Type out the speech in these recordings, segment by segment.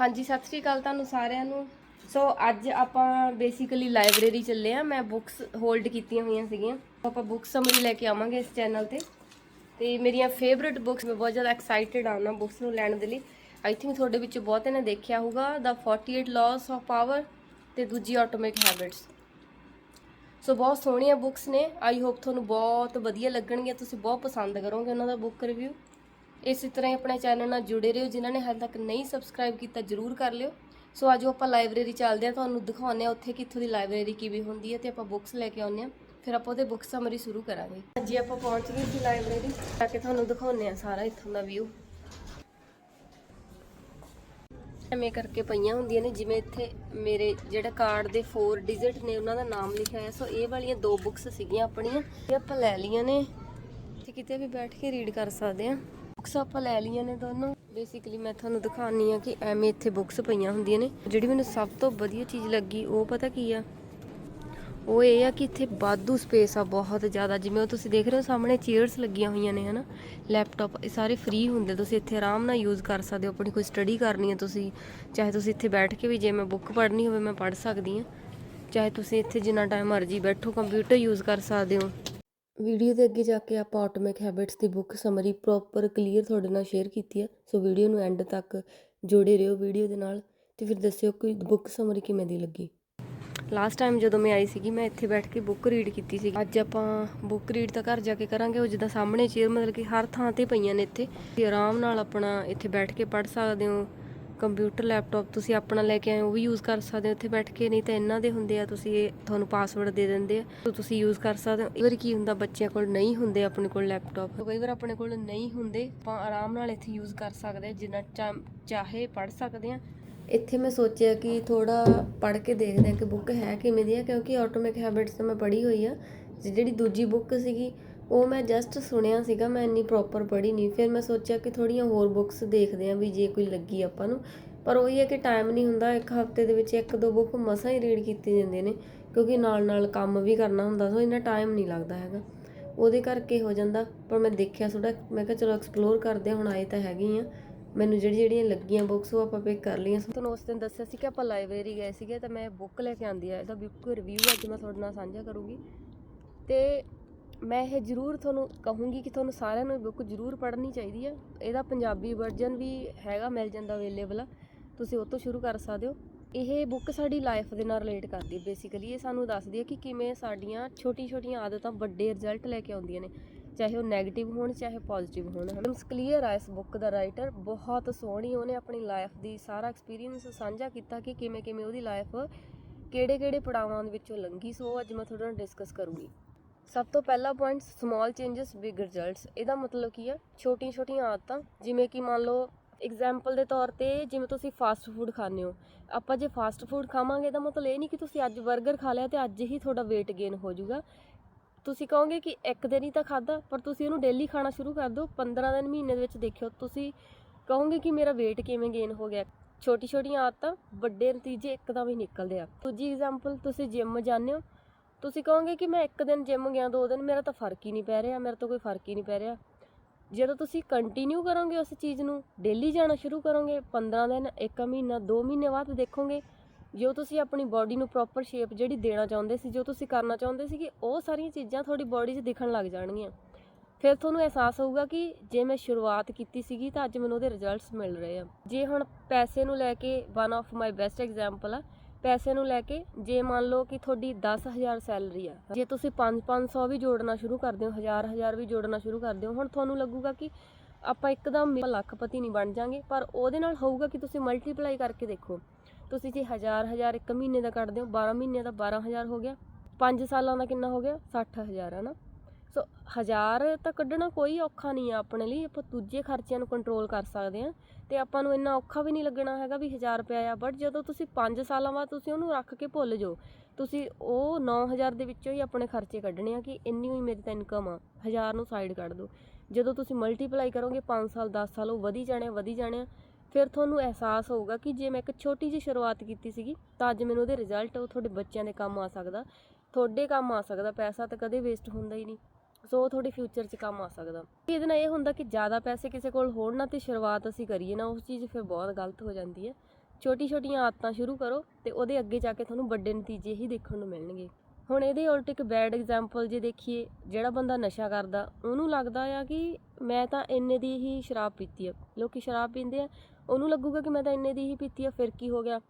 ਹਾਂਜੀ, ਸਤਿ ਸ੍ਰੀ ਅਕਾਲ ਤੁਹਾਨੂੰ ਸਾਰਿਆਂ ਨੂੰ। ਸੋ ਅੱਜ ਆਪਾਂ ਬੇਸਿਕਲੀ ਲਾਇਬ੍ਰੇਰੀ ਚੱਲੇ ਆ। ਮੈਂ ਬੁੱਕਸ ਹੋਲਡ ਕੀਤੀਆਂ ਹੋਈਆਂ ਸੀਗੀਆਂ। ਆਪਾਂ ਬੁੱਕ ਸਮਰੀ ਲੈ ਕੇ ਆਵਾਂਗੇ ਇਸ ਚੈਨਲ ਤੇ। ਤੇ ਮੇਰੀਆਂ ਫੇਵਰਿਟ ਬੁੱਕਸ ਮੈਂ ਬਹੁਤ ਜ਼ਿਆਦਾ ਐਕਸਾਈਟਿਡ ਆ ਉਹਨਾਂ ਬੁੱਕਸ ਨੂੰ ਲੈਣ ਦੇ ਲਈ। ਆਈ ਥਿੰਕ ਤੁਹਾਡੇ ਵਿੱਚ ਬਹੁਤੇ ਨੇ ਦੇਖਿਆ ਹੋਊਗਾ। ਦਾ 48 ਲਾਜ਼ ਆਫ ਪਾਵਰ ਤੇ ਦੂਜੀ ਆਟੋਮੈਟਿਕ ਹੈਬਿਟਸ ਸੋ ਬਹੁਤ ਸੋਹਣੀਆਂ ਬੁੱਕਸ ਨੇ। ਆਈ ਹੋਪ ਤੁਹਾਨੂੰ ਬਹੁਤ ਵਧੀਆ ਲੱਗਣਗੀਆਂ। ਤੁਸੀਂ ਬਹੁਤ ਪਸੰਦ ਕਰੋਗੇ ਉਹਨਾਂ ਦਾ ਬੁੱਕ ਰਿਵਿਊ ਇਸੇ ਤਰ੍ਹਾਂ ਹੀ ਆਪਣੇ ਚੈਨਲ ਨਾਲ ਜੁੜੇ ਰਹੋ, ਜਿਨ੍ਹਾਂ ਨੇ ਹਾਲੇ ਤੱਕ ਨਹੀਂ ਸਬਸਕ੍ਰਾਈਬ ਕੀਤਾ, ਜਰੂਰ ਕਰ ਲਿਓ। ਸੋ ਅੱਜ ਆਪਾਂ ਲਾਇਬ੍ਰੇਰੀ ਚੱਲਦੇ ਆ ਤੁਹਾਨੂੰ ਦਿਖਾਉਂਦੇ ਆ ਉੱਥੇ ਕਿੱਥੋਂ ਦੀ ਲਾਇਬ੍ਰੇਰੀ ਕਿਵੇਂ ਹੁੰਦੀ ਹੈ ਤੇ ਆਪਾਂ ਬੁੱਕਸ ਲੈ ਕੇ ਆਉਂਦੇ ਆ ਫਿਰ ਆਪਾਂ ਉਹਦੇ ਬੁੱਕ ਸਮਰੀ ਸ਼ੁਰੂ ਕਰਾਂਗੇ। ਹਾਂਜੀ, ਆਪਾਂ ਪਹੁੰਚ ਗਏ ਸੀ ਲਾਇਬ੍ਰੇਰੀ ਤਾਂ ਕਿ ਤੁਹਾਨੂੰ ਦਿਖਾਉਂਦੇ ਆ ਸਾਰਾ ਇੱਥੋਂ ਦਾ ਵਿਊ ਐਵੇਂ ਕਰਕੇ ਪਈਆਂ ਹੁੰਦੀਆਂ ਨੇ, ਜਿਵੇਂ ਇੱਥੇ ਮੇਰੇ ਜਿਹੜੇ ਕਾਰਡ ਦੇ 4 ਡਿਜਿਟ ਨੇ, ਉਹਨਾਂ ਦਾ ਨਾਮ ਲਿਖਿਆ ਹੈ ਸੋ ਇਹ ਵਾਲੀਆਂ ਦੋ ਬੁੱਕਸ ਸੀਗੀਆਂ ਆਪਣੀਆਂ, ਇਹ ਆਪਾਂ ਲੈ ਲਈਆਂ ਨੇ। ਤੇ ਕਿਤੇ ਵੀ ਬੈਠ ਕੇ ਰੀਡ ਕਰ ਸਕਦੇ ਆ ਬੁੱਕਸ ਆਪਾਂ ਲੈ ਲਈਆਂ ਨੇ ਦੋਨੋਂ। ਬੇਸਿਕਲੀ ਮੈਂ ਤੁਹਾਨੂੰ ਦਿਖਾਉਣੀ ਆ ਕਿ ਐਵੇਂ ਇੱਥੇ ਬੁੱਕਸ ਪਈਆਂ ਹੁੰਦੀਆਂ ਨੇ। ਜਿਹੜੀ ਮੈਨੂੰ ਸਭ ਤੋਂ ਵਧੀਆ ਚੀਜ਼ ਲੱਗੀ, ਉਹ ਪਤਾ ਕੀ ਆ? ਉਹ ਇਹ ਆ ਕਿ ਇੱਥੇ ਬਾਦੂ ਸਪੇਸ ਆ ਬਹੁਤ ਜ਼ਿਆਦਾ। ਜਿਵੇਂ ਉਹ ਤੁਸੀਂ ਦੇਖ ਰਹੇ ਹੋ, ਸਾਹਮਣੇ ਚੇਅਰਸ ਲੱਗੀਆਂ ਹੋਈਆਂ ਨੇ, ਹਨਾ? ਲੈਪਟਾਪ ਇਹ ਸਾਰੇ ਫ੍ਰੀ ਹੁੰਦੇ। ਤੁਸੀਂ ਇੱਥੇ ਆਰਾਮ ਨਾਲ ਯੂਜ਼ ਕਰ ਸਕਦੇ ਹੋ। ਆਪਣੀ ਕੋਈ ਸਟੱਡੀ ਕਰਨੀ ਹੈ ਤੁਸੀਂ, ਚਾਹੇ ਤੁਸੀਂ ਇੱਥੇ ਬੈਠ ਕੇ ਵੀ, ਜੇ ਮੈਂ ਬੁੱਕ ਪੜ੍ਹਨੀ ਹੋਵੇ, ਮੈਂ ਪੜ੍ਹ ਸਕਦੀ ਹਾਂ ਚਾਹੇ ਤੁਸੀਂ ਇੱਥੇ ਜਿੰਨਾ ਟਾਈਮ ਮਰਜ਼ੀ ਬੈਠੋ ਕੰਪਿਊਟਰ ਯੂਜ਼ ਕਰ ਸਕਦੇ ਹੋ। ਵੀਡੀਓ ਦੇ ਅੱਗੇ ਜਾ ਕੇ ਆਪਾਂ ਆਟੋਮਿਕ ਹੈਬਿਟਸ ਦੀ ਬੁੱਕ ਸਮਰੀ ਪ੍ਰੋਪਰ ਕਲੀਅਰ ਤੁਹਾਡੇ ਨਾਲ ਸ਼ੇਅਰ ਕੀਤੀ ਹੈ। ਸੋ ਵੀਡੀਓ ਨੂੰ ਐਂਡ ਤੱਕ ਜੁੜੇ ਰਹੋ ਵੀਡੀਓ ਦੇ ਨਾਲ ਤੇ ਫਿਰ ਦੱਸਿਓ ਕਿ ਬੁੱਕ ਸਮਰੀ ਕਿਵੇਂ ਦੀ ਲੱਗੀ। ਲਾਸਟ ਟਾਈਮ ਜਦੋਂ ਮੈਂ ਆਈ ਸੀਗੀ, ਮੈਂ ਇੱਥੇ ਬੈਠ ਕੇ ਬੁੱਕ ਰੀਡ ਕੀਤੀ ਸੀ ਅੱਜ ਆਪਾਂ ਬੁੱਕ ਰੀਡ ਤਾਂ ਘਰ ਜਾ ਕੇ ਕਰਾਂਗੇ, ਉਹ ਜਿੱਦਾਂ ਸਾਹਮਣੇ ਚੇਅਰ ਮਤਲਬ ਕਿ ਹਰ ਥਾਂ ਤੇ ਪਈਆਂ ਨੇ ਇੱਥੇ। ਤੁਸੀਂ ਆਰਾਮ ਨਾਲ ਆਪਣਾ ਇੱਥੇ ਬੈਠ ਕੇ ਪੜ੍ਹ ਸਕਦੇ ਹੋ। ਕੰਪਿਊਟਰ ਲੈਪਟਾਪ ਤੁਸੀਂ ਆਪਣਾ ਲੈ ਕੇ ਆਏ, ਉਹ ਵੀ ਯੂਜ਼ ਕਰ ਸਕਦੇ ਹੋ, ਉੱਥੇ ਬੈਠ ਕੇ, ਨਹੀਂ ਤਾਂ ਇਹਨਾਂ ਦੇ ਹੁੰਦੇ ਆ, ਤੁਸੀਂ ਇਹ ਤੁਹਾਨੂੰ ਪਾਸਵਰਡ ਦੇ ਦਿੰਦੇ ਆ ਤਾਂ ਤੁਸੀਂ ਯੂਜ਼ ਕਰ ਸਕਦੇ ਹੋ। ਕਈ ਵਾਰ ਕੀ ਹੁੰਦਾ, ਬੱਚਿਆਂ ਕੋਲ ਨਹੀਂ ਹੁੰਦੇ ਆਪਣੇ ਕੋਲ ਲੈਪਟਾਪ। ਕਈ ਵਾਰ ਆਪਣੇ ਕੋਲ ਨਹੀਂ ਹੁੰਦੇ, ਆਪਾਂ ਆਰਾਮ ਨਾਲ ਇੱਥੇ ਯੂਜ਼ ਕਰ ਸਕਦੇ ਹਾਂ ਜਿੰਨਾ ਚਾ- ਚਾਹੇ ਪੜ੍ਹ ਸਕਦੇ ਆ। ਇੱਥੇ ਮੈਂ ਸੋਚਿਆ ਕਿ ਥੋੜਾ ਪੜ੍ਹ ਕੇ ਦੇਖਦੇ ਹਾਂ ਕਿ ਬੁੱਕ ਹੈ ਕਿਵੇਂ ਦੀ ਹੈ ਕਿਉਂਕਿ ਆਟੋਮੈਟਿਕ ਹੈਬਿਟਸ ਤਾਂ ਮੈਂ ਪੜ੍ਹੀ ਹੋਈ ਆ। ਜਿਹੜੀ ਦੂਜੀ ਬੁੱਕ ਸੀਗੀ ਉਹ ਮੈਂ ਜਸਟ ਸੁਣਿਆ ਸੀਗਾ, ਮੈਂ ਇੰਨੀ ਪ੍ਰੋਪਰ ਪੜ੍ਹੀ ਨਹੀਂ ਫਿਰ ਮੈਂ ਸੋਚਿਆ ਕਿ ਥੋੜ੍ਹੀਆਂ ਹੋਰ ਬੁੱਕਸ ਦੇਖਦੇ ਹਾਂ ਵੀ ਜੇ ਕੋਈ ਲੱਗੀ ਆਪਾਂ ਨੂੰ। ਪਰ ਉਹੀ ਹੈ ਕਿ ਟਾਈਮ ਨਹੀਂ ਹੁੰਦਾ, ਇੱਕ ਹਫ਼ਤੇ ਦੇ ਵਿੱਚ ਇੱਕ ਦੋ ਬੁੱਕ ਮਸਾਂ ਹੀ ਰੀਡ ਕੀਤੀ ਜਾਂਦੇ ਨੇ, ਕਿਉਂਕਿ ਨਾਲ ਨਾਲ ਕੰਮ ਵੀ ਕਰਨਾ ਹੁੰਦਾ, ਸੋ ਇੰਨਾ ਟਾਈਮ ਨਹੀਂ ਲੱਗਦਾ ਹੈਗਾ। ਉਹਦੇ ਕਰਕੇ ਹੋ ਜਾਂਦਾ, ਪਰ ਮੈਂ ਦੇਖਿਆ ਥੋੜਾ ਮੈਂ ਕਿਹਾ ਚਲੋ ਐਕਸਪਲੋਰ ਕਰਦੇ ਹਾਂ, ਹੁਣ ਆਏ ਤਾਂ ਹੈਗੀ ਆ ਮੈਨੂੰ ਜਿਹੜੀ ਜਿਹੜੀਆਂ ਲੱਗੀਆਂ ਬੁੱਕਸ ਉਹ ਆਪਾਂ ਪਿਕ ਕਰ ਲਈਆਂ ਤੁਹਾਨੂੰ ਉਸ ਦਿਨ ਦੱਸਿਆ ਸੀ ਕਿ ਆਪਾਂ ਲਾਇਬ੍ਰੇਰੀ ਗਏ ਸੀਗੇ, ਤਾਂ ਮੈਂ ਬੁੱਕ ਲੈ ਕੇ ਆਂਦੀ ਆ ਇਹਦਾ ਬੁੱਕ ਰਿਵਿਊ ਅੱਜ ਮੈਂ ਤੁਹਾਡੇ ਨਾਲ ਸਾਂਝਾ ਕਰੂੰਗੀ। ਤੇ ਮੈਂ ਇਹ ਜ਼ਰੂਰ ਤੁਹਾਨੂੰ ਕਹੂੰਗੀ ਕਿ ਤੁਹਾਨੂੰ ਸਾਰਿਆਂ ਨੂੰ ਬੁੱਕ ਜ਼ਰੂਰ ਪੜ੍ਹਨੀ ਚਾਹੀਦੀ ਆ। ਇਹਦਾ ਪੰਜਾਬੀ ਵਰਜ਼ਨ ਵੀ ਹੈਗਾ, ਮਿਲ ਜਾਂਦਾ ਅਵੇਲੇਬਲ ਆ। ਤੁਸੀਂ ਉਹ ਤੋਂ ਸ਼ੁਰੂ ਕਰ ਸਕਦੇ ਹੋ। ਇਹ ਬੁੱਕ ਸਾਡੀ ਲਾਈਫ ਦੇ ਨਾਲ ਰਿਲੇਟ ਕਰਦੀ ਹੈ ਬੇਸਿਕਲੀ ਇਹ ਸਾਨੂੰ ਦੱਸਦੀ ਹੈ ਕਿ ਕਿਵੇਂ ਸਾਡੀਆਂ ਛੋਟੀ-ਛੋਟੀਆਂ ਆਦਤਾਂ ਵੱਡੇ ਰਿਜ਼ਲਟ ਲੈ ਕੇ ਆਉਂਦੀਆਂ ਨੇ। ਚਾਹੇ ਉਹ ਨੈਗੇਟਿਵ ਹੋਣ, ਚਾਹੇ ਪੋਜ਼ਿਟਿਵ ਹੋਣ। ਹਮਸ ਕਲੀਅਰ ਆ ਇਸ ਬੁੱਕ ਦਾ ਰਾਈਟਰ ਬਹੁਤ ਸੋਹਣੀ ਉਹਨੇ ਆਪਣੀ ਲਾਈਫ ਦੀ ਸਾਰਾ ਐਕਸਪੀਰੀਅੰਸ ਸਾਂਝਾ ਕੀਤਾ ਕਿ ਕਿਵੇਂ ਕਿਵੇਂ ਉਹਦੀ ਲਾਈਫ ਕਿਹੜੇ-ਕਿਹੜੇ ਪੜਾਵਾਂ ਦੇ ਵਿੱਚੋਂ ਲੰਘੀ। ਸੋ ਅੱਜ ਮੈਂ ਤੁਹਾਡੇ ਨਾਲ ਡਿਸਕਸ ਕਰੂੰਗੀ। ਸਭ ਤੋਂ ਪਹਿਲਾ point small changes big results ਇਹਦਾ ਮਤਲਬ ਕੀ ਆ? ਛੋਟੀਆਂ-ਛੋਟੀਆਂ ਆਦਤਾਂ, ਜਿਵੇਂ ਕਿ ਮੰਨ ਲਓ ਐਗਜ਼ਾਮਪਲ ਦੇ ਤੌਰ ਤੇ ਜਿਵੇਂ ਤੁਸੀਂ ਫਾਸਟ ਫੂਡ ਖਾਂਦੇ ਹੋ। ਆਪਾਂ ਜੇ ਫਾਸਟ ਫੂਡ ਖਾਵਾਂਗੇ ਤਾਂ ਮਤਲਬ ਇਹ ਨਹੀਂ ਕਿ ਤੁਸੀਂ ਅੱਜ 버ਗਰ ਖਾ ਲਿਆ ਤੇ ਅੱਜ ਹੀ ਤੁਹਾਡਾ weight gain ਹੋ ਜਾਊਗਾ। ਤੁਸੀਂ ਕਹੋਗੇ ਕਿ ਇੱਕ ਦਿਨ ਹੀ ਤਾਂ ਖਾਦਾ ਪਰ ਤੁਸੀਂ ਉਹਨੂੰ ਡੇਲੀ ਖਾਣਾ ਸ਼ੁਰੂ ਕਰ ਦਿਓ 15 ਦਿਨ ਮਹੀਨੇ ਦੇ ਵਿੱਚ ਦੇਖਿਓ। ਤੁਸੀਂ ਕਹੋਗੇ ਕਿ ਮੇਰਾ weight ਕਿਵੇਂ ਗੇਨ ਹੋ ਗਿਆ। ਛੋਟੀ ਛੋਟੀਆਂ ਆਦਤਾਂ, ਵੱਡੇ ਨਤੀਜੇ ਇੱਕਦਮ ਹੀ ਨਿਕਲਦੇ ਆ। ਦੂਜੀ ਐਗਜ਼ਾਮਪਲ ਤੁਸੀਂ ਜਿਮ ਜਾਂਦੇ ਹੋ। ਤੁਸੀਂ ਕਹੋਗੇ ਕਿ ਮੈਂ ਇੱਕ ਦਿਨ ਜਿਮ ਗਿਆ, ਦੋ ਦਿਨ, ਮੇਰਾ ਤਾਂ ਫ਼ਰਕ ਹੀ ਨਹੀਂ ਪੈ ਰਿਹਾ, ਮੇਰੇ ਤੋਂ ਕੋਈ ਫ਼ਰਕ ਹੀ ਨਹੀਂ ਪੈ ਰਿਹਾ। ਜਦੋਂ ਤੁਸੀਂ ਕੰਟੀਨਿਊ ਕਰੋਗੇ ਉਸ ਚੀਜ਼ ਨੂੰ ਡੇਲੀ ਜਾਣਾ ਸ਼ੁਰੂ ਕਰੋਗੇ 15 ਦਿਨ 1 ਮਹੀਨਾ 2 ਮਹੀਨੇ ਬਾਅਦ ਦੇਖੋਗੇ, ਜੋ ਤੁਸੀਂ ਆਪਣੀ ਬਾਡੀ ਨੂੰ ਪ੍ਰੋਪਰ ਸ਼ੇਪ ਜਿਹੜੀ ਦੇਣਾ ਚਾਹੁੰਦੇ ਸੀ, ਜੋ ਤੁਸੀਂ ਕਰਨਾ ਚਾਹੁੰਦੇ ਸੀ ਕਿ ਉਹ ਸਾਰੀਆਂ ਚੀਜ਼ਾਂ ਤੁਹਾਡੀ ਬਾਡੀ 'ਚ ਦਿਖਣ ਲੱਗ ਜਾਣਗੀਆਂ। ਫਿਰ ਤੁਹਾਨੂੰ ਅਹਿਸਾਸ ਹੋਊਗਾ ਕਿ ਜੇ ਮੈਂ ਸ਼ੁਰੂਆਤ ਕੀਤੀ ਸੀਗੀ ਤਾਂ ਅੱਜ ਮੈਨੂੰ ਉਹਦੇ ਰਿਜ਼ਲਟਸ ਮਿਲ ਰਹੇ ਆ। ਜੇ ਹੁਣ ਪੈਸੇ ਨੂੰ ਲੈ ਕੇ one of my best example ਆ ਪੈਸੇ ਨੂੰ ਲੈ ਕੇ, ਜੇ ਮੰਨ ਲਓ ਕਿ ਤੁਹਾਡੀ 10000 ਸੈਲਰੀ ਆ, ਜੇ ਤੁਸੀਂ 5-500 ਵੀ ਜੋੜਨਾ ਸ਼ੁਰੂ ਕਰਦੇ ਹੋ 1000-1000 ਵੀ ਜੋੜਨਾ ਸ਼ੁਰੂ ਕਰਦੇ ਹੋ ਹੁਣ ਤੁਹਾਨੂੰ ਲੱਗੂਗਾ ਕਿ ਆਪਾਂ ਇੱਕਦਮ ਲੱਖਪਤੀ ਨਹੀਂ ਬਣ ਜਾਾਂਗੇ, ਪਰ ਉਹਦੇ ਨਾਲ ਹੋਊਗਾ ਕਿ ਤੁਸੀਂ ਮਲਟੀਪਲਾਈ ਕਰਕੇ ਦੇਖੋ। ਤੁਸੀਂ ਜੇ 1000 1000 ਇੱਕ ਮਹੀਨੇ ਦਾ ਕੱਢਦੇ ਹੋ 12 ਮਹੀਨੇ ਦਾ 12000 ਹੋ ਗਿਆ 5 ਸਾਲਾਂ ਦਾ ਕਿੰਨਾ ਹੋ ਗਿਆ? 60000 ਹੈ ਨਾ? ਸੋ ਹਜ਼ਾਰ ਤਾਂ ਕੱਢਣਾ ਕੋਈ ਔਖਾ ਨਹੀਂ ਆ ਆਪਣੇ ਲਈ ਆਪਾਂ ਦੂਜੇ ਖਰਚਿਆਂ ਨੂੰ ਕੰਟਰੋਲ ਕਰ ਸਕਦੇ ਆ ਤੇ ਆਪਾਂ ਨੂੰ ਇੰਨਾ ਔਖਾ ਵੀ ਨਹੀਂ ਲੱਗਣਾ ਹੈਗਾ ਵੀ 1000 ਰੁਪਇਆ ਆ ਬਟ ਜਦੋਂ ਤੁਸੀਂ 5 ਸਾਲਾਂ ਬਾਅਦ ਤੁਸੀਂ ਉਹਨੂੰ ਰੱਖ ਕੇ ਭੁੱਲ ਜਾਓ ਤੁਸੀਂ ਉਹ 9000 ਦੇ ਵਿੱਚੋਂ ਹੀ ਆਪਣੇ ਖਰਚੇ ਕੱਢਣੇ ਆ ਕਿ ਇੰਨੀ ਹੋਈ ਮੇਰੀ ਤਾਂ ਇਨਕਮ ਆ 1000 ਨੂੰ ਸਾਈਡ ਕੱਢ ਦਿਓ। ਜਦੋਂ ਤੁਸੀਂ ਮਲਟੀਪਲਾਈ ਕਰੋਗੇ 5 ਸਾਲ 10 ਸਾਲ ਉਹ ਵਧੀ ਜਾਣੇ ਵਧੀ ਜਾਣੇ ਆ, ਫਿਰ ਤੁਹਾਨੂੰ ਅਹਿਸਾਸ ਹੋਊਗਾ ਕਿ ਜੇ ਮੈਂ ਇੱਕ ਛੋਟੀ ਜਿਹੀ ਸ਼ੁਰੂਆਤ ਕੀਤੀ ਸੀਗੀ ਤਾਂ ਅੱਜ ਮੈਨੂੰ ਉਹਦੇ ਰਿਜ਼ਲਟ ਉਹ ਤੁਹਾਡੇ ਬੱਚਿਆਂ ਦੇ ਕੰਮ ਆ ਸਕਦਾ ਤੁਹਾਡੇ ਕੰਮ ਆ ਸਕਦਾ ਪੈਸਾ ਤਾਂ ਕਦੇ ਵੇਸਟ ਹੁੰਦਾ ਹੀ ਨਹੀਂ। ਸੋ ਤੁਹਾਡੇ ਫਿਊਚਰ 'ਚ ਕੰਮ ਆ ਸਕਦਾ। ਇਹਦੇ ਨਾਲ ਇਹ ਹੁੰਦਾ ਕਿ ਜ਼ਿਆਦਾ ਪੈਸੇ ਕਿਸੇ ਕੋਲ ਹੋਣ ਨਾ ਤੇ ਸ਼ੁਰੂਆਤ ਅਸੀਂ ਕਰੀਏ ਨਾ, ਉਸ ਚੀਜ਼ ਫਿਰ ਬਹੁਤ ਗਲਤ ਹੋ ਜਾਂਦੀ ਹੈ। ਛੋਟੀ ਛੋਟੀਆਂ ਆਦਤਾਂ ਸ਼ੁਰੂ ਕਰੋ ਤੇ ਉਹਦੇ ਅੱਗੇ ਜਾ ਕੇ ਤੁਹਾਨੂੰ ਵੱਡੇ ਨਤੀਜੇ ਹੀ ਦੇਖਣ ਨੂੰ ਮਿਲਣਗੇ। ਹੁਣ ਇਹਦੇ ਉਲਟ ਇੱਕ ਬੈਡ ਐਗਜ਼ਾਮਪਲ ਜੇ ਦੇਖੀਏ, ਜਿਹੜਾ ਬੰਦਾ ਨਸ਼ਾ ਕਰਦਾ, ਉਹਨੂੰ ਲੱਗਦਾ ਆ ਕਿ ਮੈਂ ਤਾਂ ਇੰਨੇ ਦੀ ਹੀ ਸ਼ਰਾਬ ਪੀਤੀ ਆ। ਲੋਕੀ ਸ਼ਰਾਬ ਪੀਂਦੇ ਆ, ਉਹਨੂੰ ਲੱਗੂਗਾ ਕਿ ਮੈਂ ਤਾਂ ਇੰਨੇ ਦੀ ਹੀ ਪੀਤੀ ਆ, ਫਿਰ ਕੀ ਹੋ ਗਿਆ?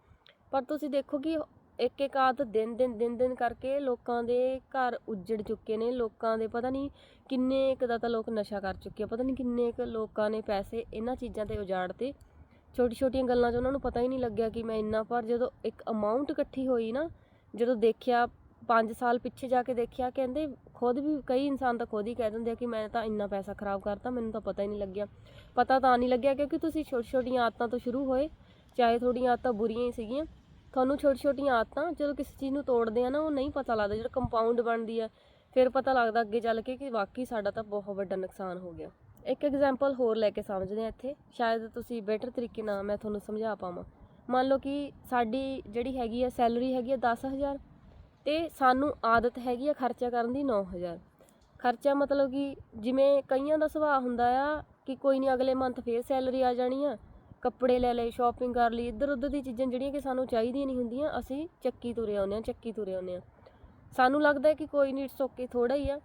ਪਰ ਤੁਸੀਂ ਦੇਖੋ ਕਿ ਇੱਕ ਇੱਕ ਆਦਤ ਦਿਨ ਦਿਨ ਦਿਨ ਦਿਨ ਕਰਕੇ ਲੋਕਾਂ ਦੇ ਘਰ ਉੱਜੜ ਚੁੱਕੇ ਨੇ। ਲੋਕਾਂ ਦੇ ਪਤਾ ਨਹੀਂ ਕਿੰਨੇ ਕੁ ਦਾ ਤਾਂ ਲੋਕ ਨਸ਼ਾ ਕਰ ਚੁੱਕੇ ਆ, ਪਤਾ ਨਹੀਂ ਕਿੰਨੇ ਕੁ ਲੋਕਾਂ ਨੇ ਪੈਸੇ ਇਹਨਾਂ ਚੀਜ਼ਾਂ ਤੇ ਉਜਾੜ ਤੇ ਛੋਟੀ ਛੋਟੀਆਂ ਗੱਲਾਂ 'ਚ ਉਹਨਾਂ ਨੂੰ ਪਤਾ ਹੀ ਨਹੀਂ ਲੱਗਿਆ ਕਿ ਮੈਂ ਇੰਨਾ, ਪਰ ਜਦੋਂ ਇੱਕ ਅਮਾਉਂਟ ਇਕੱਠੀ ਹੋਈ ਨਾ, ਜਦੋਂ ਦੇਖਿਆ 5 ਸਾਲ ਪਿੱਛੇ ਜਾ ਕੇ ਦੇਖਿਆ, ਕਹਿੰਦੇ ਖੁਦ ਵੀ ਕਈ ਇਨਸਾਨ ਤਾਂ ਖੁਦ ਹੀ ਕਹਿ ਦਿੰਦੇ ਆ ਕਿ ਮੈਂ ਤਾਂ ਇੰਨਾ ਪੈਸਾ ਖਰਾਬ ਕਰਤਾ, ਮੈਨੂੰ ਤਾਂ ਪਤਾ ਹੀ ਨਹੀਂ ਲੱਗਿਆ। ਪਤਾ ਤਾਂ ਨਹੀਂ ਲੱਗਿਆ ਕਿਉਂਕਿ ਤੁਸੀਂ ਛੋਟੀ ਛੋਟੀਆਂ ਆਦਤਾਂ ਤੋਂ ਸ਼ੁਰੂ ਹੋਏ, ਚਾਹੇ ਤੁਹਾਡੀਆਂ ਆਦਤਾਂ ਬੁਰੀਆਂ ਹੀ ਸੀਗੀਆਂ। ਤੁਹਾਨੂੰ ਛੋਟੀ ਛੋਟੀਆਂ ਆਦਤਾਂ ਜਦੋਂ ਕਿਸੇ ਚੀਜ਼ ਨੂੰ ਤੋੜਦੇ ਆ ਨਾ, ਉਹ ਨਹੀਂ ਪਤਾ ਲੱਗਦਾ, ਜਿਹੜਾ ਕੰਪਾਊਂਡ ਬਣਦੀ ਆ, ਫਿਰ ਪਤਾ ਲੱਗਦਾ ਅੱਗੇ ਚੱਲ ਕੇ ਕਿ ਵਾਕਈ ਸਾਡਾ ਤਾਂ ਬਹੁਤ ਵੱਡਾ ਨੁਕਸਾਨ ਹੋ ਗਿਆ। ਇੱਕ ਐਗਜ਼ਾਮਪਲ ਹੋਰ ਲੈ ਕੇ ਸਮਝਦੇ ਆ ਇੱਥੇ। ਸ਼ਾਇਦ ਤੁਸੀਂ ਬੈਟਰ ਤਰੀਕੇ ਨਾਲ ਮੈਂ ਤੁਹਾਨੂੰ ਸਮਝਾ ਪਾਵਾਂ। ਮੰਨ ਲਓ ਕਿ ਸਾਡੀ ਜਿਹੜੀ ਹੈਗੀ ਆ ਸੈਲਰੀ ਹੈਗੀ ਆ 10000 ਤੇ ਸਾਨੂੰ ਆਦਤ ਹੈਗੀ ਆ ਖਰਚਾ ਕਰਨ ਦੀ 9000 ਖਰਚਾ ਮਤਲਬ ਕਿ ਜਿਵੇਂ ਕਈਆਂ ਦਾ ਸੁਭਾਅ ਹੁੰਦਾ ਆ ਕਿ ਕੋਈ ਨਹੀਂ ਅਗਲੇ ਮੰਥ ਫੇਰ ਸੈਲਰੀ ਆ ਜਾਣੀ ਆ ਕੱਪੜੇ ਲੈ ਲਏ ਸ਼ਾਪਿੰਗ ਕਰ ਲਈ, ਇੱਧਰ ਉੱਧਰ ਦੀ ਚੀਜ਼ਾਂ ਜਿਹੜੀਆਂ ਕਿ ਸਾਨੂੰ ਚਾਹੀਦੀਆਂ ਨਹੀਂ ਹੁੰਦੀਆਂ, ਅਸੀਂ ਚੱਕੀ ਤੁਰੇ ਆਉਂਦੇ ਆ ਚੱਕੀ ਤੁਰੇ ਆਉਂਦੇ ਆ ਸਾਨੂੰ ਲੱਗਦਾ ਕਿ ਕੋਈ ਨਹੀਂ ਇਟਸ ਓਕੇ ਥੋੜਾ ਹੀ ਆ।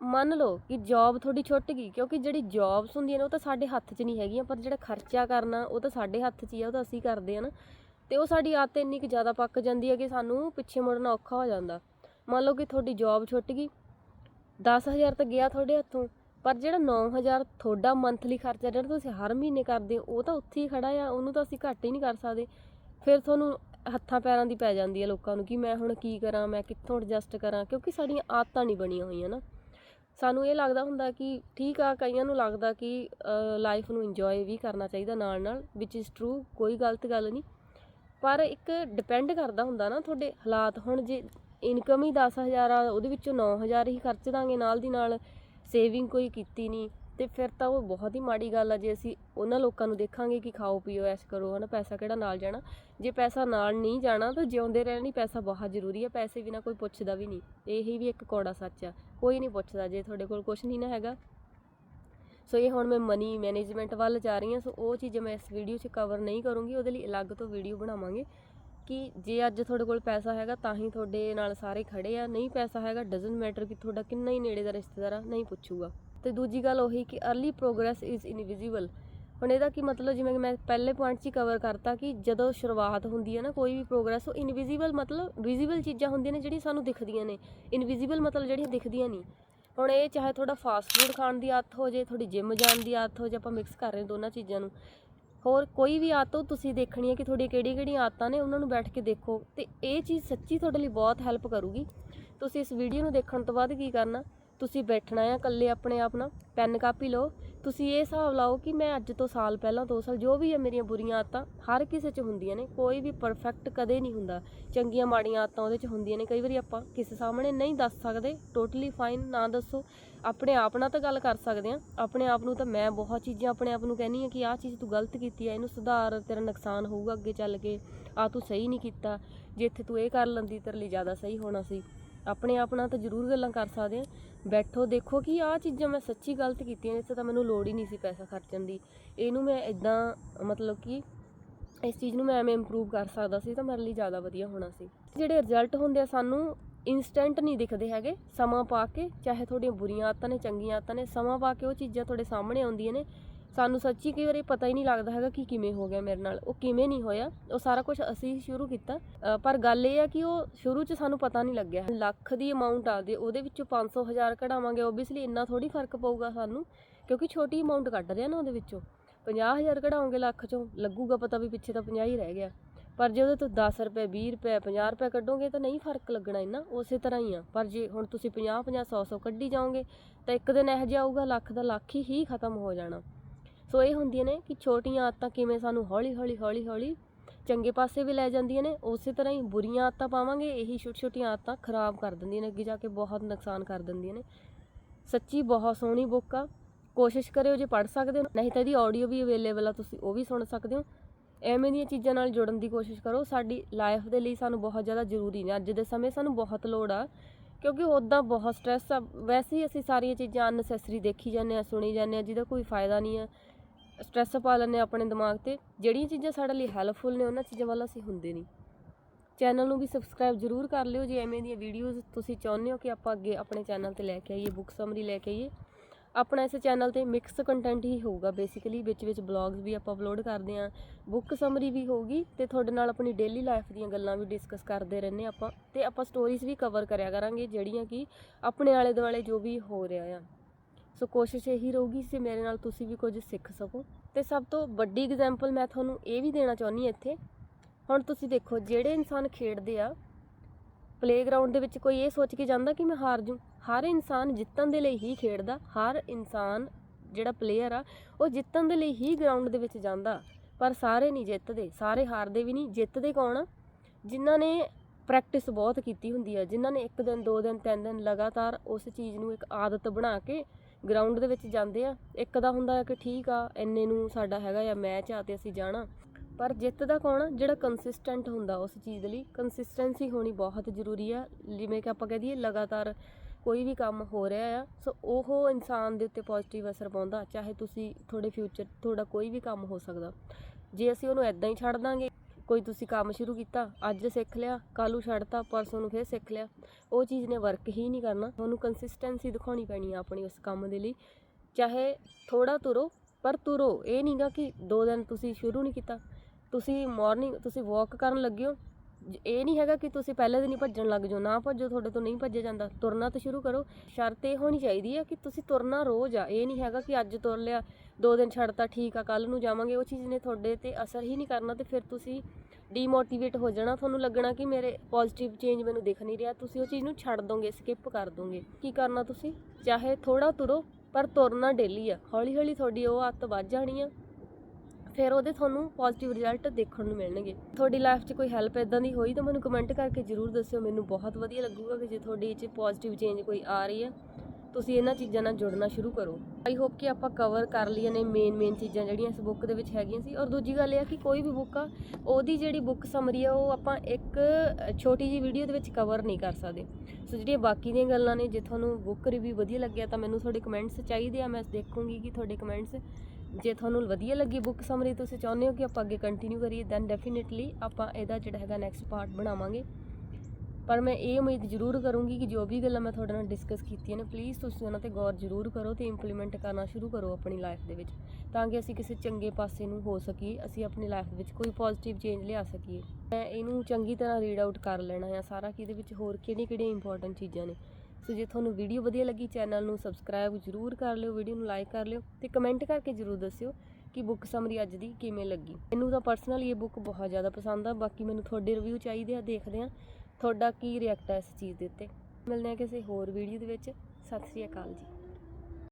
ਮੰਨ ਲਓ ਕਿ ਜੌਬ ਤੁਹਾਡੀ ਛੁੱਟ ਗਈ, ਕਿਉਂਕਿ ਜਿਹੜੀ ਜੌਬਸ ਹੁੰਦੀਆਂ ਨੇ ਉਹ ਤਾਂ ਸਾਡੇ ਹੱਥ 'ਚ ਨਹੀਂ ਹੈਗੀਆਂ, ਪਰ ਜਿਹੜਾ ਖਰਚਾ ਕਰਨਾ, ਉਹ ਤਾਂ ਸਾਡੇ ਹੱਥ 'ਚ ਹੀ ਆ, ਉਹ ਤਾਂ ਅਸੀਂ ਕਰਦੇ ਆ ਨਾ। ਤੇ ਉਹ ਸਾਡੀ ਆਦਤ ਇੰਨੀ ਕੁ ਜ਼ਿਆਦਾ ਪੱਕ ਜਾਂਦੀ ਹੈ ਕਿ ਸਾਨੂੰ ਪਿੱਛੇ ਮੁੜਨਾ ਔਖਾ ਹੋ ਜਾਂਦਾ। ਮੰਨ ਲਓ ਕਿ ਤੁਹਾਡੀ ਜੌਬ ਛੁੱਟ ਗਈ 10000 ਤਾਂ ਗਿਆ ਤੁਹਾਡੇ ਹੱਥੋਂ। ਪਰ ਜਿਹੜਾ 9000 ਤੁਹਾਡਾ ਮੰਥਲੀ ਖਰਚਾ ਜਿਹੜਾ ਤੁਸੀਂ ਹਰ ਮਹੀਨੇ ਕਰਦੇ ਹੋ, ਉਹ ਤਾਂ ਉੱਥੇ ਹੀ ਖੜਾ ਆ, ਉਹਨੂੰ ਤਾਂ ਅਸੀਂ ਘੱਟ ਹੀ ਨਹੀਂ ਕਰ ਸਕਦੇ। ਫਿਰ ਤੁਹਾਨੂੰ ਹੱਥਾਂ ਪੈਰਾਂ ਦੀ ਪੈ ਜਾਂਦੀ ਹੈ ਲੋਕਾਂ ਨੂੰ ਕਿ ਮੈਂ ਹੁਣ ਕੀ ਕਰਾਂ, ਮੈਂ ਕਿੱਥੋਂ ਐਡਜਸਟ ਕਰਾਂ, ਕਿਉਂਕਿ ਸਾਡੀਆਂ ਆਦਤਾਂ ਨਹੀਂ ਬਣੀਆਂ ਹੋਈਆਂ ਨਾ। ਸਾਨੂੰ ਇਹ ਲੱਗਦਾ ਹੁੰਦਾ ਕਿ ਠੀਕ ਆ, ਕਈਆਂ ਨੂੰ ਲੱਗਦਾ ਕਿ ਲਾਈਫ ਨੂੰ ਇੰਜੋਏ ਵੀ ਕਰਨਾ ਚਾਹੀਦਾ ਨਾਲ ਨਾਲ ਵਿਚ ਇਜ਼ ਟਰੂ ਕੋਈ ਗਲਤ ਗੱਲ ਨਹੀਂ। ਪਰ ਇੱਕ ਡਿਪੈਂਡ ਕਰਦਾ ਹੁੰਦਾ ਨਾ ਤੁਹਾਡੇ ਹਾਲਾਤ, ਹੁਣ ਜੇ ਇਨਕਮ ਹੀ 10000 ਆ, ਉਹਦੇ ਵਿੱਚੋਂ 9000 ਹੀ ਖਰਚ ਦਾਂਗੇ ਨਾਲ ਦੀ ਨਾਲ। ਸੇਵਿੰਗ ਕੋਈ ਕੀਤੀ ਨਹੀਂ ਤੇ ਫਿਰ ਤਾਂ ਉਹ ਬਹੁਤ ਹੀ ਮਾੜੀ ਗੱਲ ਆ ਜੇ ਅਸੀਂ ਉਹਨਾਂ ਲੋਕਾਂ ਨੂੰ ਦੇਖਾਂਗੇ ਕਿ ਖਾਓ ਪੀਓ, ਐਸ਼ ਕਰੋ, ਹਨਾ, ਪੈਸਾ ਕਿਹੜਾ ਨਾਲ ਜਾਣਾ? ਜੇ ਪੈਸਾ ਨਾਲ ਨਹੀਂ ਜਾਣਾ ਤਾਂ ਜਿਉਂਦੇ ਰਹਿਣ ਲਈ ਪੈਸਾ ਬਹੁਤ ਜ਼ਰੂਰੀ ਆ, ਪੈਸੇ ਬਿਨਾ ਕੋਈ ਪੁੱਛਦਾ ਵੀ ਨਹੀਂ। ਇਹੀ ਵੀ ਇੱਕ ਕੌੜਾ ਸੱਚ ਆ, ਕੋਈ ਨਹੀਂ ਪੁੱਛਦਾ ਜੇ ਤੁਹਾਡੇ ਕੋਲ ਕੁਝ ਨਹੀਂ ਨਾ ਹੈਗਾ। ਸੋ ਇਹ ਹੁਣ ਮੈਂ ਮਨੀ ਮੈਨੇਜਮੈਂਟ ਵੱਲ ਜਾ ਰਹੀ ਹਾਂ, ਸੋ ਉਹ ਚੀਜ਼ ਮੈਂ ਇਸ ਵੀਡੀਓ 'ਚ ਕਵਰ ਨਹੀਂ ਕਰੂੰਗੀ, ਉਹਦੇ ਲਈ ਅਲੱਗ ਤੋਂ ਵੀਡੀਓ ਬਣਾਵਾਂਗੇ। ਕਿ ਜੇ ਅੱਜ ਤੁਹਾਡੇ ਕੋਲ ਪੈਸਾ ਹੈਗਾ ਤਾਂ ਹੀ ਤੁਹਾਡੇ ਨਾਲ ਸਾਰੇ ਖੜੇ ਆ। ਨਹੀਂ ਪੈਸਾ ਹੈਗਾ ਡਸਨਟ ਮੈਟਰ ਕਿ ਤੁਹਾਡਾ ਕਿੰਨਾ ਹੀ ਨੇੜੇ ਦਾ ਰਿਸ਼ਤੇਦਾਰ ਆ, ਨਹੀਂ ਪੁੱਛੂਗਾ। ਤੇ ਦੂਜੀ ਗੱਲ ਉਹੀ ਕਿ अर्ਲੀ ਪ੍ਰੋਗਰੈਸ ਇਜ਼ ਇਨਵਿਜ਼ੀਬਲ ਹੁਣ ਇਹਦਾ ਕੀ ਮਤਲਬ? ਜਿਵੇਂ ਕਿ ਮੈਂ ਪਹਿਲੇ ਪੁਆਇੰਟ 'ਚ ਹੀ ਕਵਰ ਕਰਤਾ ਕਿ ਜਦੋਂ ਸ਼ੁਰੂਆਤ ਹੁੰਦੀ ਹੈ ਨਾ, ਕੋਈ ਵੀ ਪ੍ਰੋਗਰੈਸ ਉਹ ਇਨਵਿਜ਼ੀਬਲ ਮਤਲਬ ਵਿਜ਼ੀਬਲ ਚੀਜ਼ਾਂ ਹੁੰਦੀਆਂ ਨੇ ਜਿਹੜੀਆਂ ਸਾਨੂੰ ਦਿਖਦੀਆਂ ਨੇ। ਇਨਵਿਜ਼ੀਬਲ ਮਤਲਬ ਜਿਹੜੀਆਂ ਦਿਖਦੀਆਂ ਨਹੀਂ। ਹੁਣ ਇਹ ਚਾਹੇ ਤੁਹਾਡਾ ਫਾਸਟ ਫੂਡ ਖਾਣ ਦੀ ਆਦਤ ਹੋ ਜੇ ਤੁਹਾਡੀ ਜਿਮ ਜਾਣ ਦੀ ਆਦਤ ਹੋ ਜੇ ਆਪਾਂ ਮਿਕਸ ਕਰ ਰਹੇ ਦੋਨਾਂ ਚੀਜ਼ਾਂ ਨੂੰ। ਹੋਰ ਕੋਈ ਵੀ ਆਦਤ ਹੋ ਤੁਸੀਂ ਦੇਖਣੀ ਹੈ ਕਿ ਤੁਹਾਡੀ ਕਿਹੜੀ ਕਿਹੜੀਆਂ ਆਦਤਾਂ ਨੇ, ਉਹਨਾਂ ਨੂੰ ਬੈਠ ਕੇ ਦੇਖੋ ਤੇ ਇਹ ਚੀਜ਼ ਸੱਚੀ ਤੁਹਾਡੇ ਲਈ ਬਹੁਤ ਹੈਲਪ ਕਰੂਗੀ। ਤੁਸੀਂ ਇਸ ਵੀਡੀਓ ਨੂੰ ਦੇਖਣ ਤੋਂ ਬਾਅਦ ਕੀ ਕਰਨਾ? ਤੁਸੀਂ ਬੈਠਣਾ ਆ ਇਕੱਲੇ ਆਪਣੇ ਆਪ ਨਾਲ ਪੈਨ ਕਾਪੀ ਲਓ। ਤੁਸੀਂ ਇਹ ਹਿਸਾਬ ਲਾਓ ਕਿ ਮੈਂ ਅੱਜ ਤੋਂ ਸਾਲ ਪਹਿਲਾਂ 2 ਸਾਲ, ਜੋ ਵੀ ਹੈ ਮੇਰੀਆਂ ਬੁਰੀਆਂ ਆਦਤਾਂ ਹਰ ਕਿਸੇ 'ਚ ਹੁੰਦੀਆਂ ਨੇ, ਕੋਈ ਵੀ ਪਰਫੈਕਟ ਕਦੇ ਨਹੀਂ ਹੁੰਦਾ। ਚੰਗੀਆਂ ਮਾੜੀਆਂ ਆਦਤਾਂ ਉਹਦੇ 'ਚ ਹੁੰਦੀਆਂ ਨੇ। ਕਈ ਵਾਰੀ ਆਪਾਂ ਕਿਸੇ ਸਾਹਮਣੇ ਨਹੀਂ ਦੱਸ ਸਕਦੇ ਟੋਟਲੀ ਫਾਈਨ ਨਾ ਦੱਸੋ। ਆਪਣੇ ਆਪ ਨਾਲ ਤਾਂ ਗੱਲ ਕਰ ਸਕਦੇ ਆ ਆਪਣੇ ਆਪ ਨੂੰ ਤਾਂ ਮੈਂ ਬਹੁਤ ਚੀਜ਼ਾਂ ਆਪਣੇ ਆਪ ਨੂੰ ਕਹਿੰਨੀ ਆ ਕਿ ਆਹ ਚੀਜ਼ ਤੂੰ ਗਲਤ ਕੀਤੀ ਹੈ, ਇਹਨੂੰ ਸੁਧਾਰ, ਤੇਰਾ ਨੁਕਸਾਨ ਹੋਊਗਾ ਅੱਗੇ ਚੱਲ ਕੇ। ਆ ਤੂੰ ਸਹੀ ਨਹੀਂ ਕੀਤਾ। ਜੇ ਇੱਥੇ ਤੂੰ ਇਹ ਕਰ ਲੈਂਦੀ, ਤੇਰੇ ਲਈ ਜ਼ਿਆਦਾ ਸਹੀ ਹੋਣਾ ਸੀ। ਆਪਣੇ ਆਪ ਨਾਲ ਤਾਂ ਜ਼ਰੂਰ ਗੱਲਾਂ ਕਰ ਸਕਦੇ ਆ ਬੈਠੋ, ਦੇਖੋ ਕਿ ਆਹ ਚੀਜ਼ਾਂ ਮੈਂ ਸੱਚੀ ਗਲਤ ਕੀਤੀਆਂ ਇਸ ਤਾਂ ਮੈਨੂੰ ਲੋੜ ਹੀ ਨਹੀਂ ਸੀ ਪੈਸਾ ਖਰਚਣ ਦੀ। ਇਹਨੂੰ ਮੈਂ ਇਦਾਂ ਮਤਲਬ ਕਿ ਇਸ ਚੀਜ਼ ਨੂੰ ਮੈਂ ਐਵੇਂ ਇੰਪਰੂਵ ਕਰ ਸਕਦਾ ਸੀ, ਤਾਂ ਮੇਰੇ ਲਈ ਜ਼ਿਆਦਾ ਵਧੀਆ ਹੋਣਾ ਸੀ। ਜਿਹੜੇ ਰਿਜ਼ਲਟ ਹੁੰਦੇ ਆ ਸਾਨੂੰ ਇਨਸਟੈਂਟ ਨਹੀਂ ਦਿਖਦੇ ਹੈਗੇ। ਸਮਾਂ ਪਾ ਕੇ, ਚਾਹੇ ਤੁਹਾਡੀਆਂ ਬੁਰੀਆਂ ਆਦਤਾਂ ਨੇ, ਚੰਗੀਆਂ ਆਦਤਾਂ ਨੇ, ਸਮਾਂ ਪਾ ਕੇ ਉਹ ਚੀਜ਼ਾਂ ਤੁਹਾਡੇ ਸਾਹਮਣੇ ਆਉਂਦੀਆਂ ਨੇ। ਸਾਨੂੰ ਸੱਚੀ ਕਈ ਵਾਰੀ ਪਤਾ ਹੀ ਨਹੀਂ ਲੱਗਦਾ ਹੈਗਾ ਕਿ ਕਿਵੇਂ ਹੋ ਗਿਆ ਮੇਰੇ ਨਾਲ, ਉਹ ਕਿਵੇਂ ਨਹੀਂ ਹੋਇਆ। ਉਹ ਸਾਰਾ ਕੁਝ ਅਸੀਂ ਸ਼ੁਰੂ ਕੀਤਾ। ਪਰ ਗੱਲ ਇਹ ਆ ਕਿ ਉਹ ਸ਼ੁਰੂ 'ਚ ਸਾਨੂੰ ਪਤਾ ਨਹੀਂ ਲੱਗਿਆ। ਲੱਖ ਦੀ ਅਮਾਉਂਟ ਆ ਦੇ ਉਹਦੇ ਵਿੱਚੋਂ 500 ਹਜ਼ਾਰ ਕਢਾਵਾਂਗੇ ਓਬਵੀਅਸਲੀ ਇੰਨਾ ਥੋੜੀ ਫ਼ਰਕ ਪਊਗਾ ਸਾਨੂੰ, ਕਿਉਂਕਿ ਛੋਟੀ ਅਮਾਉਂਟ ਕੱਢ ਰਿਹਾ ਨਾ ਉਹਦੇ ਵਿੱਚੋਂ। 50000 ਕਢਾਉਂਗੇ ਲੱਖ 'ਚੋਂ, ਲੱਗੂਗਾ ਪਤਾ ਵੀ ਪਿੱਛੇ ਤਾਂ 50 ਹੀ ਰਹਿ ਗਿਆ। ਪਰ ਜੇ ਉਹਦੇ ਤੋਂ 10 ਰੁਪਏ 20 ਰੁਪਏ 50 ਰੁਪਏ ਕੱਢੋਗੇ ਤਾਂ ਨਹੀਂ ਫ਼ਰਕ ਲੱਗਣਾ ਇੰਨਾ, ਉਸੇ ਤਰ੍ਹਾਂ ਹੀ ਆ। ਪਰ ਜੇ ਹੁਣ ਤੁਸੀਂ 50 50 100 100 ਕੱਢੀ ਜਾਓਗੇ ਤਾਂ ਇੱਕ ਦਿਨ ਇਹੋ ਜਿਹਾ ਆਊਗਾ, ਲੱਖ ਦਾ ਲੱਖ ਹੀ ਖਤਮ ਹੋ ਜਾਣਾ। ਸੋ ਇਹ ਹੁੰਦੀਆਂ ਨੇ ਕਿ ਛੋਟੀਆਂ ਆਦਤਾਂ ਕਿਵੇਂ ਸਾਨੂੰ ਹੌਲੀ ਹੌਲੀ ਹੌਲੀ ਹੌਲੀ ਚੰਗੇ ਪਾਸੇ ਵੀ ਲੈ ਜਾਂਦੀਆਂ ਨੇ, ਉਸੇ ਤਰ੍ਹਾਂ ਹੀ ਬੁਰੀਆਂ ਆਦਤਾਂ ਪਾਵਾਂਗੇ, ਇਹੀ ਛੋਟੀ ਛੋਟੀਆਂ ਆਦਤਾਂ ਖਰਾਬ ਕਰ ਦਿੰਦੀਆਂ ਨੇ, ਅੱਗੇ ਜਾ ਕੇ ਬਹੁਤ ਨੁਕਸਾਨ ਕਰ ਦਿੰਦੀਆਂ ਨੇ। ਸੱਚੀ ਬਹੁਤ ਸੋਹਣੀ ਬੁੱਕ ਆ, ਕੋਸ਼ਿਸ਼ ਕਰਿਓ ਜੇ ਪੜ੍ਹ ਸਕਦੇ ਹੋ, ਨਹੀਂ ਤਾਂ ਇਹਦੀ ਆਡੀਓ ਵੀ ਅਵੇਲੇਬਲ ਆ, ਤੁਸੀਂ ਉਹ ਵੀ ਸੁਣ ਸਕਦੇ ਹੋ। ਐਵੇਂ ਦੀਆਂ ਚੀਜ਼ਾਂ ਨਾਲ ਜੁੜਨ ਦੀ ਕੋਸ਼ਿਸ਼ ਕਰੋ। ਸਾਡੀ ਲਾਈਫ ਦੇ ਲਈ ਸਾਨੂੰ ਬਹੁਤ ਜ਼ਿਆਦਾ ਜ਼ਰੂਰੀ ਨੇ। ਅੱਜ ਦੇ ਸਮੇਂ ਸਾਨੂੰ ਬਹੁਤ ਲੋੜ ਆ, ਕਿਉਂਕਿ ਉੱਦਾਂ ਬਹੁਤ ਸਟ੍ਰੈਸ ਆ। ਵੈਸੇ ਹੀ ਅਸੀਂ ਸਾਰੀਆਂ ਚੀਜ਼ਾਂ ਅਨਨੈਸੈਸਰੀ ਦੇਖੀ ਜਾਂਦੇ ਆ, ਸੁਣੀ ਜਾਂਦੇ ਆ, ਜਿਹਦਾ ਕੋਈ ਫਾਇਦਾ ਨਹੀਂ ਆ। ਸਟ੍ਰੈਸ ਪਾ ਲੈਂਦੇ ਹਾਂ ਆਪਣੇ ਦਿਮਾਗ ਤੇ। ਜਿਹੜੀਆਂ ਚੀਜ਼ਾਂ ਸਾਡੇ ਲਈ ਹੈਲਪਫੁਲ ਨੇ, ਉਹਨਾਂ ਚੀਜ਼ਾਂ ਵੱਲ ਅਸੀਂ ਹੁੰਦੇ ਨਹੀਂ। ਚੈਨਲ ਨੂੰ ਵੀ ਸਬਸਕ੍ਰਾਈਬ ਜ਼ਰੂਰ ਕਰ ਲਿਓ। ਜੇ ਐਵੇਂ ਦੀਆਂ ਵੀਡੀਓਜ਼ ਤੁਸੀਂ ਚਾਹੁੰਦੇ ਹੋ ਕਿ ਆਪਾਂ ਅੱਗੇ ਆਪਣੇ ਚੈਨਲ ਤੇ ਲੈ ਕੇ ਆਈਏ ਬੁੱਕ ਸਮਰੀ ਲੈ ਕੇ ਆਈਏ ਆਪਣਾ ਇਸ ਚੈਨਲ ਤੇ ਮਿਕਸ ਕੰਟੈਂਟ ਹੀ ਹੋਊਗਾ ਬੇਸਿਕਲੀ ਵਿੱਚ ਵਿੱਚ ਬਲੌਗਸ ਵੀ ਆਪਾਂ ਅਪਲੋਡ ਕਰਦੇ ਆਂ ਬੁੱਕ ਸਮਰੀ ਵੀ ਹੋਊਗੀ ਤੇ ਤੁਹਾਡੇ ਨਾਲ ਆਪਣੀ ਡੇਲੀ ਲਾਈਫ ਦੀਆਂ ਗੱਲਾਂ ਵੀ ਡਿਸਕਸ ਕਰਦੇ ਰਹਿੰਦੇ ਆਪਾਂ ਤੇ ਆਪਾਂ ਸਟੋਰੀਜ਼ ਵੀ ਕਵਰ ਕਰਿਆ ਕਰਾਂਗੇ ਜਿਹੜੀਆਂ ਕਿ ਆਪਣੇ ਆਲੇ ਦੁਆਲੇ ਜੋ ਵੀ ਹੋ ਰਿਹਾ ਆ। ਸੋ ਕੋਸ਼ਿਸ਼ ਇਹੀ ਰਹੂਗੀ ਕਿ ਮੇਰੇ ਨਾਲ ਤੁਸੀਂ ਵੀ ਕੁਝ ਸਿੱਖ ਸਕੋ। ਤੇ ਸਭ ਤੋਂ ਵੱਡੀ ਐਗਜ਼ਾਮਪਲ ਮੈਂ ਤੁਹਾਨੂੰ ਇਹ ਵੀ ਦੇਣਾ ਚਾਹੁੰਦੀ ਇੱਥੇ, ਹੁਣ ਤੁਸੀਂ ਦੇਖੋ ਜਿਹੜੇ ਇਨਸਾਨ ਖੇਡਦੇ ਆ ਪਲੇਗਰਾਉਂਡ ਦੇ ਵਿੱਚ ਕੋਈ ਇਹ ਸੋਚ ਕੇ ਜਾਂਦਾ ਕਿ ਮੈਂ ਹਾਰ ਜੂ ਹਰ ਇਨਸਾਨ ਜਿੱਤਣ ਦੇ ਲਈ ਹੀ ਖੇਡਦਾ, ਹਰ ਇਨਸਾਨ ਜਿਹੜਾ ਪਲੇਅਰ ਆ, ਉਹ ਜਿੱਤਣ ਦੇ ਲਈ ਹੀ ਗਰਾਊਂਡ ਦੇ ਵਿੱਚ ਜਾਂਦਾ, ਪਰ ਸਾਰੇ ਨਹੀਂ ਜਿੱਤਦੇ, ਸਾਰੇ ਹਾਰਦੇ ਵੀ ਨਹੀਂ, ਜਿੱਤਦੇ ਕੌਣ ਆ? ਜਿਨ੍ਹਾਂ ਨੇ ਪ੍ਰੈਕਟਿਸ ਬਹੁਤ ਕੀਤੀ ਹੁੰਦੀ ਆ, ਜਿਨ੍ਹਾਂ ਨੇ ਇੱਕ ਦਿਨ, ਦੋ ਦਿਨ, ਤਿੰਨ ਦਿਨ ਲਗਾਤਾਰ ਉਸ ਚੀਜ਼ ਨੂੰ ਇੱਕ ਆਦਤ ਬਣਾ ਕੇ ਗਰਾਊਂਡ ਦੇ ਵਿੱਚ ਜਾਂਦੇ ਆ। ਇੱਕ ਦਾ ਹੁੰਦਾ ਆ ਕਿ ਠੀਕ ਆ, ਇੰਨੇ ਨੂੰ ਸਾਡਾ ਹੈਗਾ ਆ ਮੈਚ ਆ ਤੇ ਅਸੀਂ ਜਾਣਾ। ਪਰ ਜਿੱਤਦਾ ਕੌਣ ਆ? ਜਿਹੜਾ ਕੰਸਿਸਟੈਂਟ ਹੁੰਦਾ ਉਸ ਚੀਜ਼ ਲਈ ਕੰਸਿਸਟੈਂਸੀ ਹੋਣੀ ਬਹੁਤ ਜ਼ਰੂਰੀ ਆ। ਜਿਵੇਂ ਕਿ ਆਪਾਂ ਕਹਿ ਦਈਏ ਲਗਾਤਾਰ ਕੋਈ ਵੀ ਕੰਮ ਹੋ ਰਿਹਾ ਆ, ਸੋ ਉਹ ਇਨਸਾਨ ਦੇ ਉੱਤੇ ਪੋਜ਼ਿਟਿਵ ਅਸਰ ਪਾਉਂਦਾ, ਚਾਹੇ ਤੁਸੀਂ ਤੁਹਾਡੇ ਫਿਊਚਰ ਤੁਹਾਡਾ ਕੋਈ ਵੀ ਕੰਮ ਹੋ ਸਕਦਾ। ਜੇ ਅਸੀਂ ਉਹਨੂੰ ਐਦਾਂ ਹੀ ਛੱਡ ਦਾਂਗੇ, ਕੋਈ ਤੁਸੀਂ ਕੰਮ ਸ਼ੁਰੂ ਕੀਤਾ, ਅੱਜ ਸਿੱਖ ਲਿਆ, ਕੱਲ੍ਹ ਨੂੰ ਛੱਡਤਾ, ਪਰਸੋਂ ਨੂੰ ਫਿਰ ਸਿੱਖ ਲਿਆ, ਉਹ ਚੀਜ਼ ਨੇ ਵਰਕ ਹੀ ਨਹੀਂ ਕਰਨਾ। ਤੁਹਾਨੂੰ ਕੰਸਿਸਟੈਂਸੀ ਦਿਖਾਉਣੀ ਪੈਣੀ ਆ ਆਪਣੀ ਉਸ ਕੰਮ ਦੇ ਲਈ। ਚਾਹੇ ਥੋੜਾ ਤੁਰੋ, ਪਰ ਤੁਰੋ। ਇਹ ਨਹੀਂਗਾ ਕਿ ਦੋ ਦਿਨ ਤੁਸੀਂ ਸ਼ੁਰੂ ਨਹੀਂ ਕੀਤਾ। ਤੁਸੀਂ ਮਾਰਨਿੰਗ ਤੁਸੀਂ ਵਾਕ ਕਰਨ ਲੱਗੇ ਹੋ ਇਹ ਨਹੀਂ ਹੈਗਾ ਕਿ ਤੁਸੀਂ ਪਹਿਲੇ ਦਿਨ ਹੀ ਭੱਜਣ ਲੱਗ ਜਾਓ, ਨਾ ਭੱਜੋ, ਤੁਹਾਡੇ ਤੋਂ ਨਹੀਂ ਭੱਜਿਆ ਜਾਂਦਾ। ਤੁਰਨਾ ਤਾਂ ਸ਼ੁਰੂ ਕਰੋ। ਸ਼ਰਤ ਇਹ ਹੋਣੀ ਚਾਹੀਦੀ ਹੈ ਕਿ ਤੁਸੀਂ ਤੁਰਨਾ ਰੋਜ਼ ਆ। ਇਹ ਨਹੀਂ ਹੈਗਾ ਕਿ ਅੱਜ ਤੁਰ ਲਿਆ, ਦੋ ਦਿਨ ਛੱਡਤਾ, ਠੀਕ ਆ ਕੱਲ ਨੂੰ ਜਾਵਾਂਗੇ। ਉਹ ਚੀਜ਼ ਨੇ ਤੁਹਾਡੇ ਤੇ ਅਸਰ ਹੀ ਨਹੀਂ ਕਰਨਾ ਤੇ ਫਿਰ ਤੁਸੀਂ ਡੀਮੋਟੀਵੇਟ ਹੋ ਜਾਣਾ। ਤੁਹਾਨੂੰ ਲੱਗਣਾ ਕਿ ਮੇਰੇ ਪੋਜ਼ਿਟਿਵ ਚੇਂਜ ਮੈਨੂੰ ਦਿਖ ਨਹੀਂ ਰਿਹਾ। ਤੁਸੀਂ ਉਹ ਚੀਜ਼ ਨੂੰ ਛੱਡ ਦੋਗੇ ਸਕਿਪ ਕਰ ਦੋਗੇ। ਕੀ ਕਰਨਾ ਤੁਸੀਂ? ਚਾਹੇ ਥੋੜਾ ਤੁਰੋ, ਪਰ ਤੁਰਨਾ ਡੇਲੀ ਆ। ਹੌਲੀ ਹੌਲੀ ਤੁਹਾਡੀ ਉਹ ਆਦਤ ਵੱਧ ਜਾਣੀ ਆ। ਫਿਰ ਉਹਦੇ ਤੁਹਾਨੂੰ ਪੋਜ਼ਿਟਿਵ ਰਿਜ਼ਲਟ ਦੇਖਣ ਨੂੰ ਮਿਲਣਗੇ। ਤੁਹਾਡੀ ਲਾਈਫ 'ਚ ਕੋਈ ਹੈਲਪ ਇਦਾਂ ਦੀ ਹੋਈ ਤਾਂ ਮੈਨੂੰ ਕਮੈਂਟ ਕਰਕੇ ਜਰੂਰ ਦੱਸਿਓ। ਮੈਨੂੰ ਬਹੁਤ ਵਧੀਆ ਲੱਗੂਗਾ ਕਿ ਜੇ ਤੁਹਾਡੇ 'ਚ ਪੋਜ਼ਿਟਿਵ ਚੇਂਜ ਕੋਈ ਆ ਰਹੀ ਹੈ, ਤੁਸੀਂ ਇਹਨਾਂ ਚੀਜ਼ਾਂ ਨਾਲ ਜੁੜਨਾ ਸ਼ੁਰੂ ਕਰੋ। ਆਈ ਹੋਪ ਕਿ ਆਪਾਂ ਕਵਰ ਕਰ ਲਈਆਂ ਨੇ ਮੇਨ ਮੇਨ ਚੀਜ਼ਾਂ ਜਿਹੜੀਆਂ ਇਸ ਬੁੱਕ ਦੇ ਵਿੱਚ ਹੈਗੀਆਂ ਸੀ। ਔਰ ਦੂਜੀ ਗੱਲ ਇਹ ਆ ਕਿ ਕੋਈ ਵੀ ਬੁੱਕ ਆ, ਉਹਦੀ ਜਿਹੜੀ ਬੁੱਕ ਸਮਰੀ ਆ, ਉਹ ਆਪਾਂ ਇੱਕ ਛੋਟੀ ਜੀ ਵੀਡੀਓ ਦੇ ਵਿੱਚ ਕਵਰ ਨਹੀਂ ਕਰ ਸਕਦੇ। ਸੋ ਜਿਹੜੀਆਂ ਬਾਕੀ ਦੀਆਂ ਗੱਲਾਂ ਨੇ, ਜੇ ਤੁਹਾਨੂੰ ਬੁੱਕ ਰਿਵਿਊ ਵਧੀਆ ਲੱਗਿਆ ਤਾਂ ਮੈਨੂੰ ਤੁਹਾਡੇ ਕਮੈਂਟਸ ਚਾਹੀਦੇ ਆ। ਮੈਂ ਦੇਖੂੰਗੀ ਕਿ ਤੁਹਾਡੇ ਕਮੈਂਟਸ ਜੇ ਤੁਹਾਨੂੰ ਵਧੀਆ ਲੱਗੀ ਬੁੱਕ ਸਮਰੀ, ਤੁਸੀਂ ਚਾਹੁੰਦੇ ਹੋ ਕਿ ਆਪਾਂ ਅੱਗੇ ਕੰਟੀਨਿਊ ਕਰੀਏ ਦੈਨ ਡੈਫੀਨਿਟਲੀ ਆਪਾਂ ਇਹਦਾ ਜਿਹੜਾ ਹੈਗਾ ਨੈਕਸਟ ਪਾਰਟ ਬਣਾਵਾਂਗੇ। ਪਰ ਮੈਂ ਇਹ ਉਮੀਦ ਜ਼ਰੂਰ ਕਰੂੰਗੀ ਕਿ ਜੋ ਵੀ ਗੱਲਾਂ ਮੈਂ ਤੁਹਾਡੇ ਨਾਲ ਡਿਸਕਸ ਕੀਤੀਆਂ ਨੇ ਪਲੀਜ਼ ਤੁਸੀਂ ਉਹਨਾਂ ਤੇ ਗੌਰ ਜ਼ਰੂਰ ਕਰੋ ਤੇ ਇੰਪਲੀਮੈਂਟ ਕਰਨਾ ਸ਼ੁਰੂ ਕਰੋ ਆਪਣੀ ਲਾਈਫ ਦੇ ਵਿੱਚ, ਤਾਂ ਕਿ ਅਸੀਂ ਕਿਸੇ ਚੰਗੇ ਪਾਸੇ ਨੂੰ ਹੋ ਸਕੀਏ, ਅਸੀਂ ਆਪਣੀ ਲਾਈਫ ਵਿੱਚ ਕੋਈ ਪੋਜ਼ਿਟਿਵ ਚੇਂਜ ਲਿਆ ਸਕੀਏ। ਮੈਂ ਇਹਨੂੰ ਚੰਗੀ ਤਰ੍ਹਾਂ ਰੀਡ ਆਊਟ ਕਰ ਲੈਣਾ ਆ, ਸਾਰਾ ਕਿ ਇਹਦੇ ਵਿੱਚ ਹੋਰ ਕਿਹੜੀਆਂ ਕਿਹੜੀਆਂ ਇੰਪੋਰਟੈਂਟ ਚੀਜ਼ਾਂ ਨੇ। ਸੋ ਜੇ ਤੁਹਾਨੂੰ ਵੀਡੀਓ ਵਧੀਆ ਲੱਗੀ, ਚੈਨਲ ਨੂੰ ਸਬਸਕ੍ਰਾਈਬ ਜ਼ਰੂਰ ਕਰ ਲਿਓ, ਵੀਡੀਓ ਨੂੰ ਲਾਈਕ ਕਰ ਲਿਓ ਤੇ ਕਮੈਂਟ ਕਰਕੇ ਜ਼ਰੂਰ ਦੱਸਿਓ ਕਿ ਬੁੱਕ ਸਮਰੀ ਅੱਜ ਦੀ ਕਿਵੇਂ ਲੱਗੀ। ਮੈਨੂੰ ਤਾਂ ਪਰਸਨਲੀ ਇਹ ਬੁੱਕ ਬਹੁਤ ਜ਼ਿਆਦਾ ਪਸੰਦ ਆ, ਬਾਕੀ ਮੈਨੂੰ ਤੁਹਾਡੇ ਰਿਵਿਊ ਚਾਹੀਦੇ ਆ, ਦੇਖਦੇ ਆ ਤੁਹਾਡਾ ਕੀ ਰਿਐਕਟ ਹੈ ਇਸ ਚੀਜ਼ ਦੇ ਉੱਤੇ। ਮਿਲਦੇ ਆ ਕਿਸੇ ਹੋਰ ਵੀਡੀਓ ਦੇ ਵਿੱਚ, ਸਤਿ ਸ੍ਰੀ ਅਕਾਲ ਜੀ।